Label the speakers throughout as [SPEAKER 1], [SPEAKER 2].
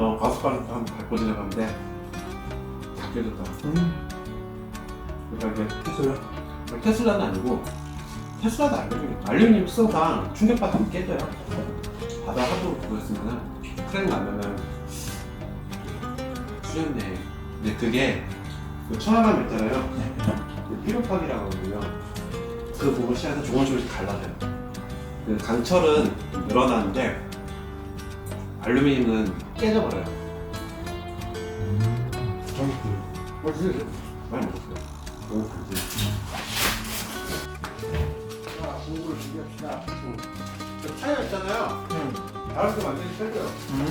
[SPEAKER 1] 한번 가스바를 한번 밟고 지나가는데 다 깨졌다.
[SPEAKER 2] 음.
[SPEAKER 1] 그러니까 이게
[SPEAKER 2] 테슬라.
[SPEAKER 1] 테슬라는 아니고 테슬라도 알루미늄 알루미늄 쏘가 충격받으면 깨져요. 바다 하도 그랬으면은 크랙 나면은 수렵네 근데 그게 그 천하감 있잖아요. 그 피로팍이라고 하거든요. 그 부분 시야에서 조금씩 갈라져요. 그 강철은 늘어나는데 알루미늄은 깨져버려요. 많이 먹었어요 자 공부를 준비합시다 그 타이어 있잖아요.
[SPEAKER 2] 응.
[SPEAKER 1] 다른 거 완전히 뺄게요.
[SPEAKER 2] 응.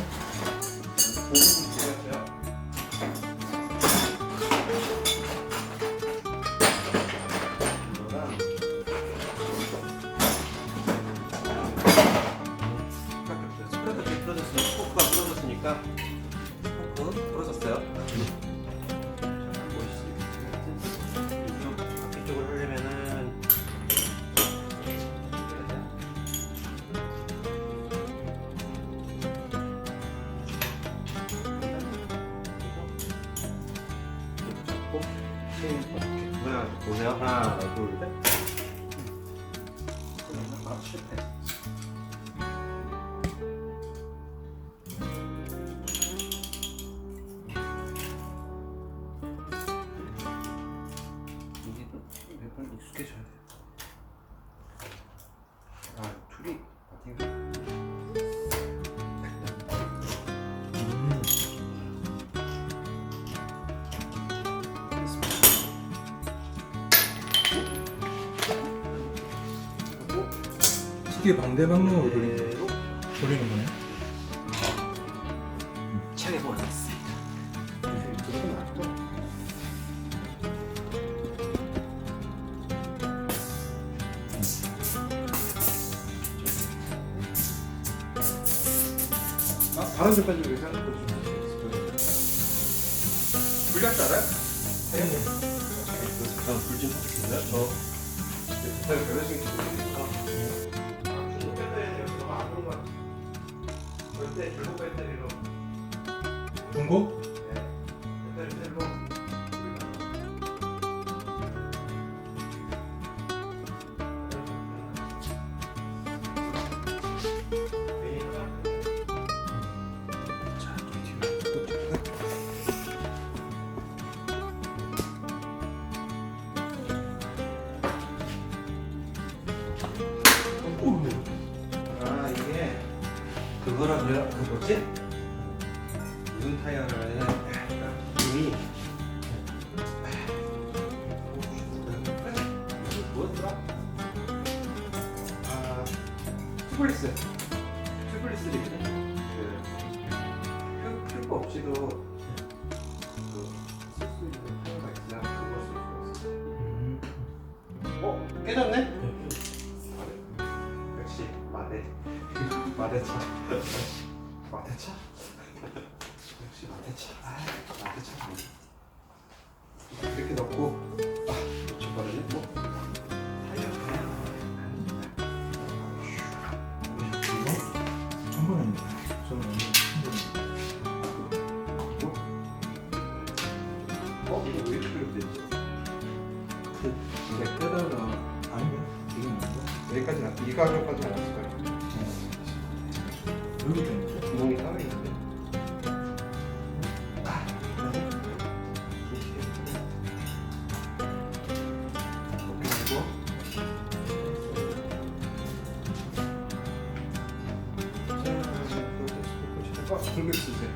[SPEAKER 2] 시계 반대 방향으로 돌리는
[SPEAKER 1] 그대로
[SPEAKER 2] 돌리는 거네.
[SPEAKER 1] 그것도 맞고. 아, 다른 데까지 왜 생각해 보시면 불리할 알아요?
[SPEAKER 2] 네.
[SPEAKER 1] 불좀 켜주실래요? 저 배터리 결혼식이 준비되니까 아, 절대 중국 배터리로
[SPEAKER 2] 중고?
[SPEAKER 1] 그 뭐지? 무슨 타이어를 이미 뭐였더라? 아 튜블리스 튜블리스 리그네 그 큐브 없이도 그쓸수 있는 타이어가 있어야 그걸 쓸 수가 있어
[SPEAKER 2] 음.
[SPEAKER 1] 어? 깨졌네? 마대차 역시 마대차 아 마대차 이렇게 넣고 아 놓쳐버리네 뭐
[SPEAKER 2] 천번입니다. 저는
[SPEAKER 1] 어? 이거 왜 이렇게 되지? 그 이게 빼다가
[SPEAKER 2] 아니면 이건 뭔가?
[SPEAKER 1] 여기까지 나, 이 가격까지 나왔을 거예요
[SPEAKER 2] 여기?
[SPEAKER 1] 구멍이 따로 있는데 아, 쓰세요.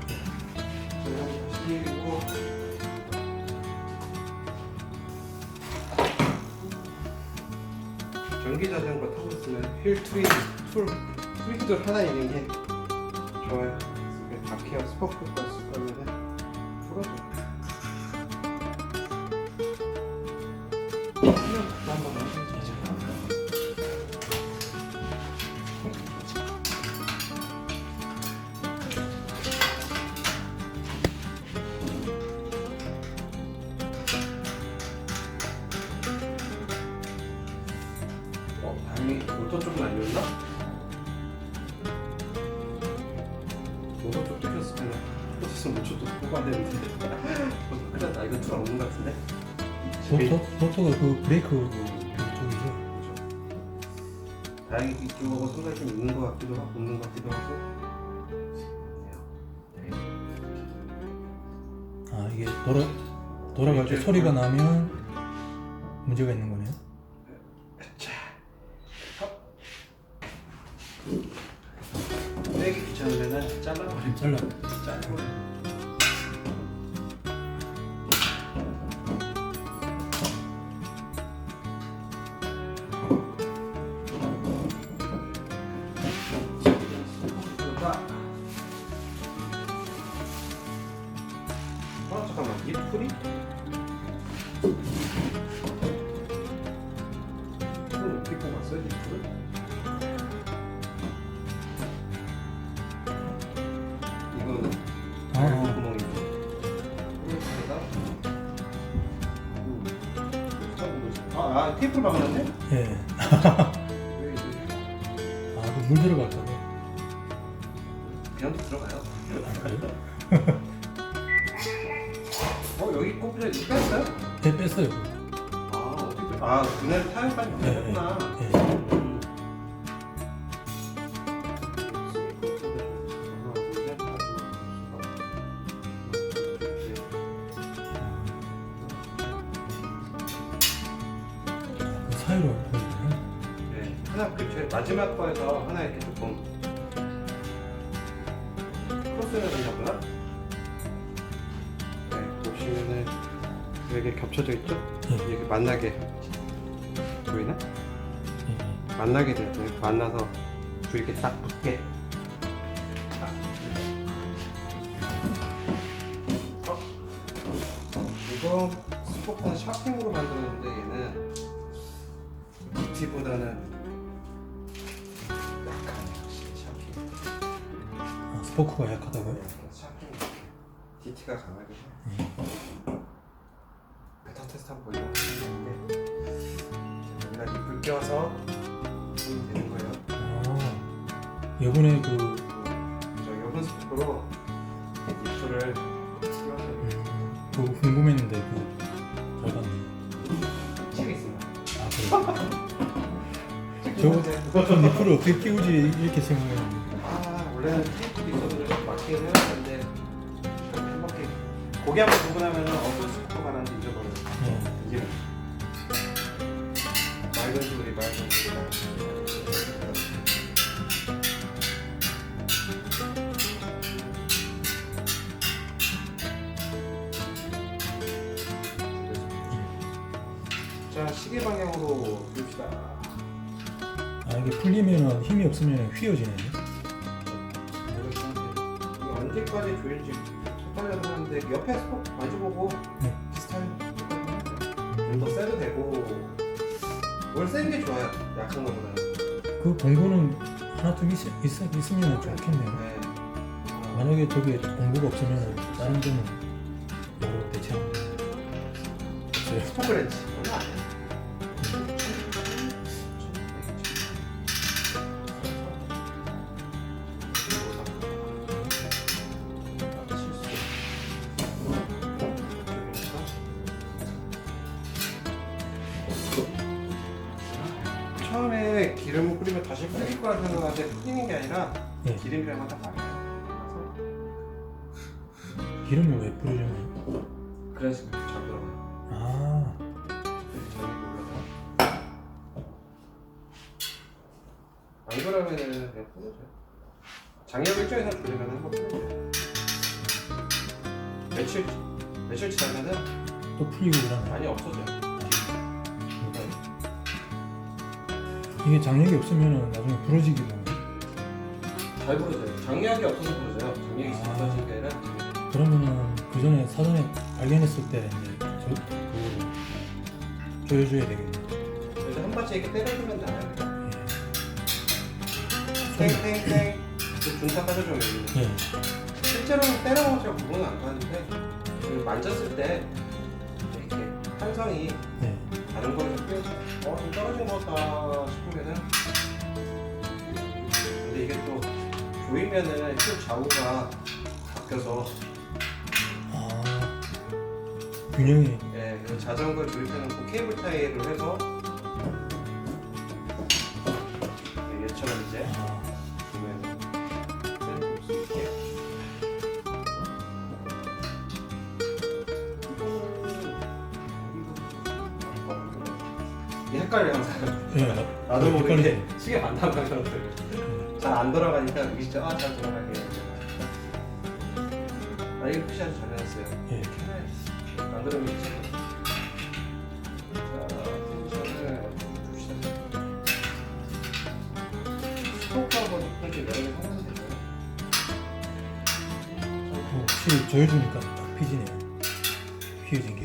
[SPEAKER 1] 그리고 전기 자전거 타고 있으면 휠 트윈 툴 트윈들 하나 있는 게. 바퀴와 스포크가 쓸
[SPEAKER 2] 도토? 도토가 그 브레이크 쪽이죠?
[SPEAKER 1] 다행히 이쪽하고 상당히 좀 있는 것 같기도 하고 없는 것 같기도 하고. 네.
[SPEAKER 2] 아 이게 돌아 돌아갈 때 소리가 나면 문제가 있는 거네요.
[SPEAKER 1] 자, 빼기 귀찮으면은 잘라버리면
[SPEAKER 2] 잘라.
[SPEAKER 1] 잘라버려. 아 테이프를 박아놨네?
[SPEAKER 2] 예.
[SPEAKER 1] 왜 이게
[SPEAKER 2] 아물 들어갈까 봐.
[SPEAKER 1] 그냥 들어가요
[SPEAKER 2] 그래요?
[SPEAKER 1] 어 여기 꼽혀 이거 뺐어요?
[SPEAKER 2] 예 뺐어요.
[SPEAKER 1] 아 어떻게 뺐- 아 그날 타협까지
[SPEAKER 2] 예,
[SPEAKER 1] 했구나
[SPEAKER 2] 예.
[SPEAKER 1] 마지막 거에서 하나 이렇게 조금 크로스가 되셨구나? 네, 보시면은 여기 겹쳐져 있죠?
[SPEAKER 2] 예.
[SPEAKER 1] 이렇게 만나게 보이나?
[SPEAKER 2] 예.
[SPEAKER 1] 만나게 돼요. 이렇게 만나서 줄 이렇게 딱 붙게. 딱. 어? 이거 스포크는 샤핑으로 만들었는데 얘는 뷰티보다는
[SPEAKER 2] 포크가 약하다고요?
[SPEAKER 1] DT가 강하게 해.
[SPEAKER 2] 예.
[SPEAKER 1] 베타 테스트 한번 보려고 했는데 여기다 립을 껴서 되는 거예요.
[SPEAKER 2] 아, 이번에 그
[SPEAKER 1] 저 여분 립을 띄워서
[SPEAKER 2] 음, 그거 궁금했는데 그 저건
[SPEAKER 1] 책 있습니다.
[SPEAKER 2] 아 그래요? 저거 전 니프를 어떻게 끼우지 이렇게 생각했는데
[SPEAKER 1] 아 원래는 해야 되는데 한 바퀴 고개 한번 보고 나면 어떤 스포가 나는지 잊어버려요.
[SPEAKER 2] 예.
[SPEAKER 1] 이게 맑은 소리 맑은 소리 자 시계 방향으로 봅시다
[SPEAKER 2] 아 이게 풀리면은 힘이 없으면 휘어지네
[SPEAKER 1] 언제까지 조일지 헷갈려서 하는데 옆에 스포 만져보고
[SPEAKER 2] 네.
[SPEAKER 1] 비슷한 좀더 세도 되고 뭘센게 좋아요 약한 거보다는
[SPEAKER 2] 그 공구는 하나 둘 있, 있, 있으면 좋겠네요.
[SPEAKER 1] 네. 아,
[SPEAKER 2] 만약에 저게 공구가 없으면 다른 데는 뭐로 대체하면 없어요.
[SPEAKER 1] 스포크렌치 기름을 뿌리면 다시 뿌릴 거라 생각하는데 뿌리는 게 아니라
[SPEAKER 2] 네.
[SPEAKER 1] 기름이랑 다 달라요.
[SPEAKER 2] 기름을 왜 뿌리려면?
[SPEAKER 1] 그래서 잘 들어가요.
[SPEAKER 2] 아,
[SPEAKER 1] 올라가. 안 그러면은 그냥 끊어져요. 장력 일정에서 조리면 한번 끊어져요. 며칠 며칠 지나면은
[SPEAKER 2] 또 풀리고 그러네.
[SPEAKER 1] 많이 없어져요.
[SPEAKER 2] 이게 장력이 없으면 나중에 부러지기도 하고.
[SPEAKER 1] 잘 부러져요. 장력이 없어서 부러져요. 장력이 있어서
[SPEAKER 2] 아.
[SPEAKER 1] 부러지는 게 아니라
[SPEAKER 2] 그러면은 그 전에 사전에 발견했을 때 이제 저, 그 조여줘야 되겠네.
[SPEAKER 1] 그래서 한 번씩 이렇게 때려주면 나요.
[SPEAKER 2] 예. 소리.
[SPEAKER 1] 땡땡땡 그 중타 빠져줘 여기.
[SPEAKER 2] 예.
[SPEAKER 1] 실제로는 때려먹으면 제가 구분은 안 가는데 그 만졌을 때 이렇게 탄성이
[SPEAKER 2] 예.
[SPEAKER 1] 다른 거는 어, 좀 떨어진 것 같다 싶으면은. 근데 이게 또 조이면은 힐 좌우가 바뀌어서.
[SPEAKER 2] 아, 균형이.
[SPEAKER 1] 예, 그 자전거 조일 때는 그 케이블 타이어를 해서. 네, 얘처럼 이제.
[SPEAKER 2] 아.
[SPEAKER 1] 헷갈려 항상.
[SPEAKER 2] 예,
[SPEAKER 1] 나도 모르게
[SPEAKER 2] 헷갈리네.
[SPEAKER 1] 시계 만나고 하셔서 잘안 돌아가니까 진짜 아잘 돌아가게. 나 이거 푸시하지 잘 해놨어요.
[SPEAKER 2] 예.
[SPEAKER 1] 안 그러면 이제.
[SPEAKER 2] 어, 확실히 조여주니까 딱 피지네. 휘어진 게.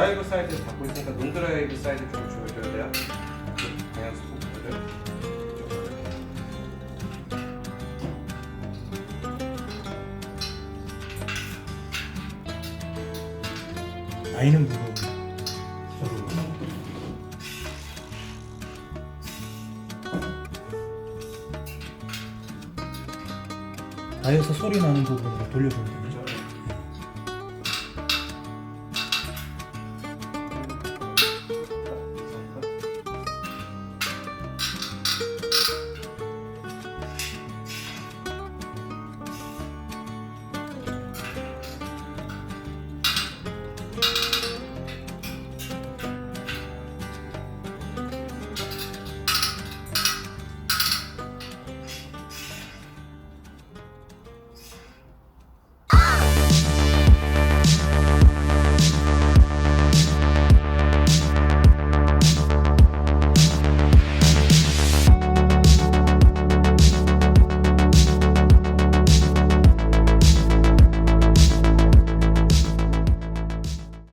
[SPEAKER 1] 드라이브 사이드 잡고 있으니까 논 드라이브 사이드 좀 조여줘야 돼요 방향 스포크를
[SPEAKER 2] 나이는 무거워. 나에서 소리 나는 부분으로 돌려주면 됩니다.